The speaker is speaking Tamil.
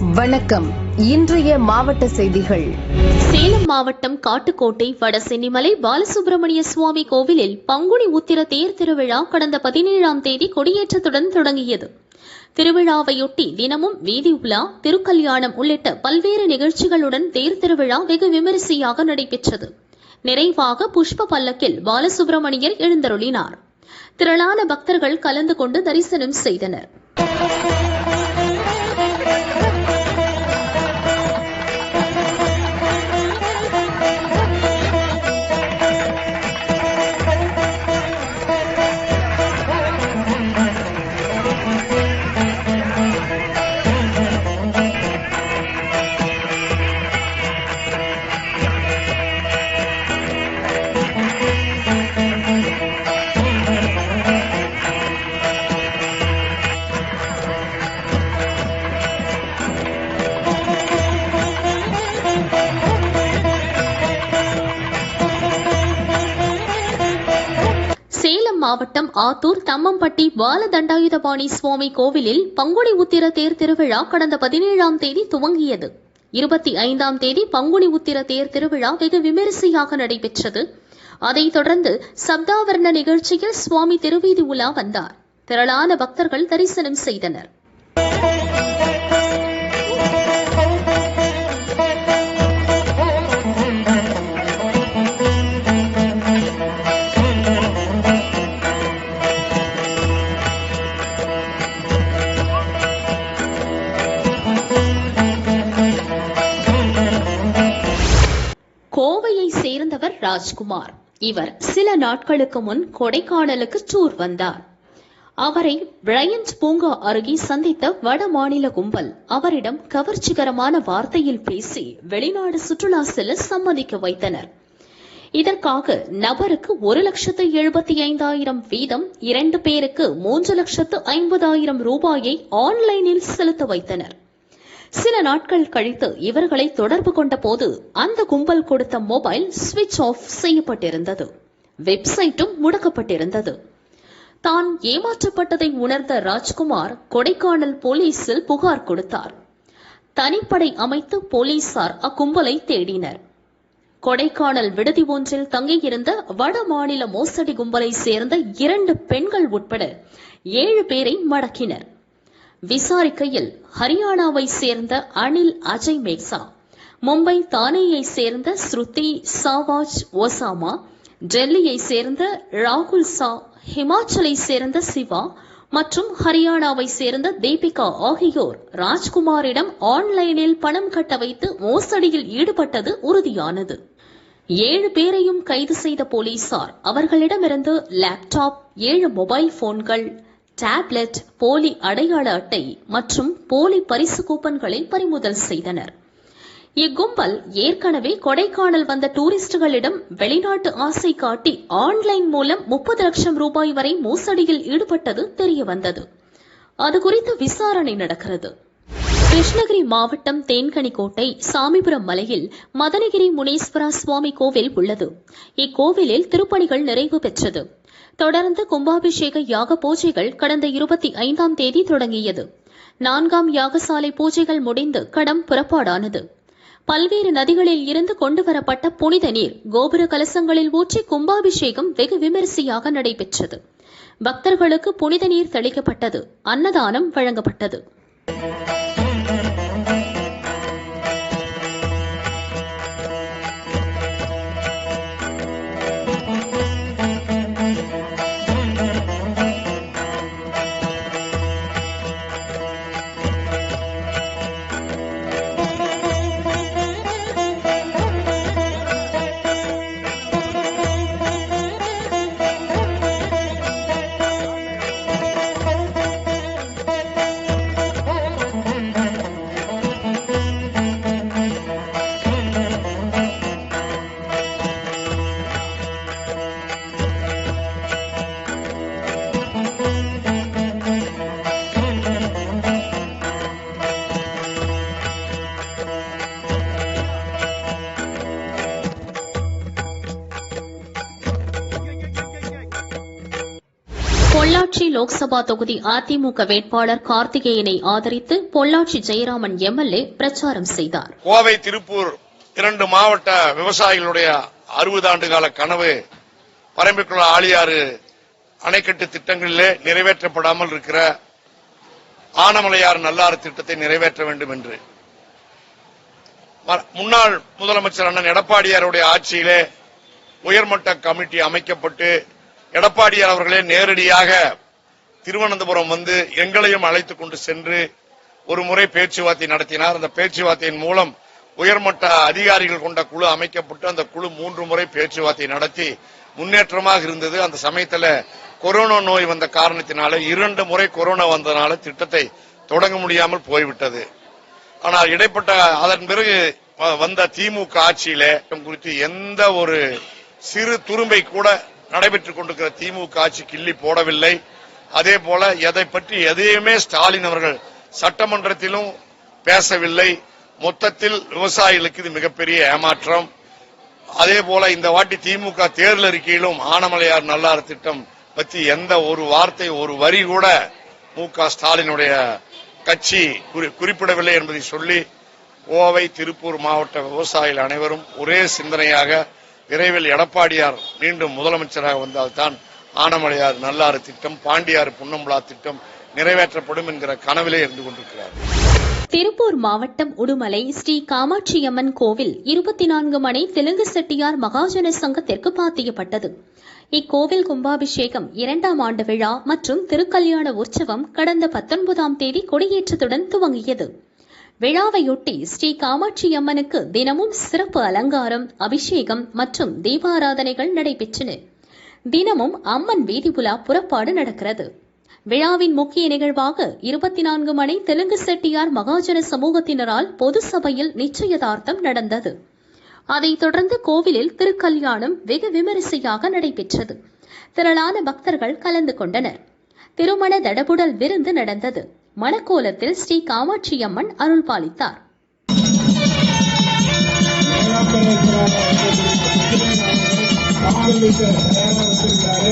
வணக்கம். இன்றைய மாவட்ட செய்திகள். சேலம் மாவட்டம் காட்டுக்கோட்டை வடசென்னிமலை பாலசுப்பிரமணிய சுவாமி கோவிலில் பங்குனி உத்திர தேர் திருவிழா கடந்த பதினேழாம் தேதி கொடியேற்றத்துடன் தொடங்கியது. திருவிழாவையொட்டி தினமும் வீதி உலா திருக்கல்யாணம் உள்ளிட்ட பல்வேறு நிகழ்ச்சிகளுடன் தேர் திருவிழா வெகு விமரிசையாக நடைபெற்றது. நிறைவாக புஷ்ப பல்லக்கில் பாலசுப்பிரமணியர் எழுந்தருளினார். திரளான பக்தர்கள் கலந்து கொண்டு தரிசனம் செய்தனர். மாவட்டம் ஆத்தூர் தம்மம்பட்டி பாலதண்டாயுதபாணி சுவாமி கோவிலில் பங்குனி உத்திர தேர் திருவிழா கடந்த பதினேழாம் தேதி துவங்கியது. இருபத்தி ஐந்தாம் தேதி பங்குனி உத்திர தேர் திருவிழா வெகு விமரிசையாக நடைபெற்றது. அதைத் தொடர்ந்து சப்தாவர்ண நிகழ்ச்சியில் சுவாமி திருவீதி உலா வந்தார். திரளான பக்தர்கள் தரிசனம் செய்தனர். சேர்ந்தவர் ராஜ்குமார். இவர் சில நாட்களுக்கு முன் கொடைக்கானலுக்கு டூர் வந்தார். அவரை பிரையன்ட் பூங்கா அருகே சந்தித்த வட மாநில கும்பல் அவரிடம் கவர்ச்சிகரமான வார்த்தையில் பேசி வெளிநாடு சுற்றுலா செல்ல சம்மதிக்க வைத்தனர். இதற்காக நபருக்கு ஒரு லட்சத்து எழுபத்தி ஐந்தாயிரம் வீதம் இரண்டு பேருக்கு மூன்று லட்சத்து ஐம்பதாயிரம் ரூபாயை ஆன்லைனில் செலுத்த வைத்தனர். சில நாட்கள் கழித்து இவர்களை தொடர்பு கொண்ட போது அந்த கும்பல் கொடுத்த மொபைல் சுவிட்ச் ஆஃப் செய்யப்பட்டிருந்தது. வெப்சைட்டும் முடக்கப்பட்டிருந்தது. தான் ஏமாற்றப்பட்டதை உணர்ந்த ராஜ்குமார் கொடைக்கானல் போலீசில் புகார் கொடுத்தார். தனிப்படை அமைத்து போலீசார் அக்கும்பலை தேடினர். கொடைக்கானல் விடுதி ஒன்றில் தங்கியிருந்த வட மாநில மோசடி கும்பலை சேர்ந்த இரண்டு பெண்கள் உட்பட ஏழு பேரை மடக்கினர். விசாரிக்கையில் ஹரியானாவை சேர்ந்த அனில் அஜய் மேக்சா மும்பை தானேயை சேர்ந்த ஸ்ருதி சாவாஜ் ஒசாமா டெல்லியை சேர்ந்த ராகுல் சா ஹிமாச்சலை சேர்ந்த சிவா மற்றும் ஹரியானாவை சேர்ந்த தீபிகா ஆகியோர் ராஜ்குமாரிடம் ஆன்லைனில் பணம் கட்ட வைத்து மோசடியில் ஈடுபட்டது உறுதியானது. ஏழு பேரையும் கைது செய்த போலீசார் அவர்களிடமிருந்து லேப்டாப் ஏழு மொபைல் போன்கள் டேப்லெட் போலி அடையாள அட்டை மற்றும் போலி பரிசு கூப்பன்களை பறிமுதல் செய்தனர். இக்கும்பல் ஏற்கனவே கொடைக்கானல் வந்த டூரிஸ்டுகளிடம் வெளிநாட்டு ஆசை காட்டி ஆன்லைன் மூலம் முப்பது லட்சம் ரூபாய் வரை மோசடியில் ஈடுபட்டது தெரிய வந்தது அது குறித்து விசாரணை நடக்கிறது. கிருஷ்ணகிரி மாவட்டம் தேன்கனிக்கோட்டை சாமிபுரம் மலையில் மதனகிரி முனீஸ்வரா சுவாமி கோவில் உள்ளது. இக்கோவிலில் திருப்பணிகள் நிறைவு பெற்றது. தொடர்ந்து கும்பாபிஷேக யாக பூஜைகள் கடந்த இருபத்தி ஐந்தாம் தேதி தொடங்கியது. நான்காம் யாகசாலை பூஜைகள் முடிந்து கடம் புறப்பாடானது. பல்வேறு நதிகளில் இருந்து கொண்டுவரப்பட்ட புனித நீர் கோபுர கலசங்களில் ஊற்றி கும்பாபிஷேகம் வெகு விமரிசையாக நடைபெற்றது. பக்தர்களுக்கு புனித நீர் தெளிக்கப்பட்டது. அன்னதானம் வழங்கப்பட்டது. லோக்சபா தொகுதி அதிமுக வேட்பாளர் கார்த்திகேயனை ஆதரித்து பொள்ளாச்சி ஜெயராமன் எம்எல்ஏ பிரச்சாரம் செய்தார். கோவை திருப்பூர் இரண்டு மாவட்ட விவசாயிகளுடைய அறுபது ஆண்டு கால கனவு பரம்பிக்குள்ள ஆளியாறு அணைக்கட்டு திட்டங்களிலே நிறைவேற்றப்படாமல் இருக்கிற ஆனமலையார் நல்லாறு திட்டத்தை நிறைவேற்ற வேண்டும் என்று. முன்னாள் முதலமைச்சர் அண்ணன் எடப்பாடியாருடைய ஆட்சியிலே உயர்மட்ட கமிட்டி அமைக்கப்பட்டு எடப்பாடியார் அவர்களே நேரடியாக திருவனந்தபுரம் வந்து எங்களையும் அழைத்துக் கொண்டு சென்று ஒரு முறை பேச்சுவார்த்தை நடத்தினார். அந்த பேச்சுவார்த்தையின் மூலம் உயர்மட்ட அதிகாரிகள் கொண்ட குழு அமைக்கப்பட்டு அந்த குழு மூன்று முறை பேச்சுவார்த்தை நடத்தி முன்னேற்றமாக இருந்தது. அந்த சமயத்துல கொரோனா நோய் வந்த காரணத்தினால இரண்டு முறை கொரோனா வந்ததனால திட்டத்தை தொடங்க முடியாமல் போய்விட்டது. ஆனால் இடைப்பட்ட அதன் பிறகு வந்த திமுக ஆட்சியில குறித்து எந்த ஒரு சிறு துரும்பை கூட நடைபெற்றுக் கொண்டிருக்கிற திமுக ஆட்சி கிள்ளி போடவில்லை. அதே போல எதை பற்றி எதையுமே ஸ்டாலின் அவர்கள் சட்டமன்றத்திலும் பேசவில்லை. மொத்தத்தில் விவசாயிகளுக்கு இது மிகப்பெரிய ஏமாற்றம். அதே போல இந்த வாட்டி திமுக தேர்தல் அறிக்கையிலும் ஆனமலையார் நல்லார் திட்டம் பற்றி எந்த ஒரு வார்த்தை ஒரு வரி கூட மு க ஸ்டாலினுடைய கட்சி குறி- குறிப்பிடவில்லை என்பதை சொல்லி கோவை திருப்பூர் மாவட்ட விவசாயிகள் அனைவரும் ஒரே சிந்தனையாக விரைவில் எடப்பாடியார் மீண்டும் முதலமைச்சராக வந்தால்தான் ஆனமலையார் நல்லாறு திட்டம் பாண்டியார் புன்னம்புலா திட்டம் நிறைவேற்றப்படும் என்கிற கனவிலே இருந்து கொண்டிருக்கிறார். திருப்பூர் மாவட்டம் உடுமலை ஸ்ரீ காமாட்சியம்மன் கோவில் இருபத்தி நான்கு மணி தெலுங்கு செட்டியார் மகாஜன சங்கத்திற்கு பாத்தியப்பட்டது. இக்கோவில் கும்பாபிஷேகம் இரண்டாம் ஆண்டு விழா மற்றும் திருக்கல்யாண உற்சவம் கடந்த பத்தொன்பதாம் தேதி கொடியேற்றத்துடன் துவங்கியது. விழாவையொட்டி ஸ்ரீ காமாட்சியம்மனுக்கு தினமும் சிறப்பு அலங்காரம் அபிஷேகம் மற்றும் தீபாராதனைகள் நடைபெற்றன. தினமும் அம்மன் வீதி உலா புறப்பாடு நடக்கிறது. விழாவின் முக்கிய நிகழ்வாக இருபத்தி நான்கு மணி தெலுங்கு செட்டியார் மகாஜன சமூகத்தினரால் பொது சபையில் நிச்சயதார்த்தம் நடந்தது. அதைத் தொடர்ந்து கோவிலில் திருக்கல்யாணம் வெகு விமரிசையாக நடைபெற்றது. திரளான பக்தர்கள் கலந்து கொண்டனர். திருமண தடபுடல் விருந்து நடந்தது. மணக்கோலத்தில் ஸ்ரீ காமாட்சியம்மன் அருள் பாலித்தார். காவலுக்கு தயாராக வச்சிருக்காரு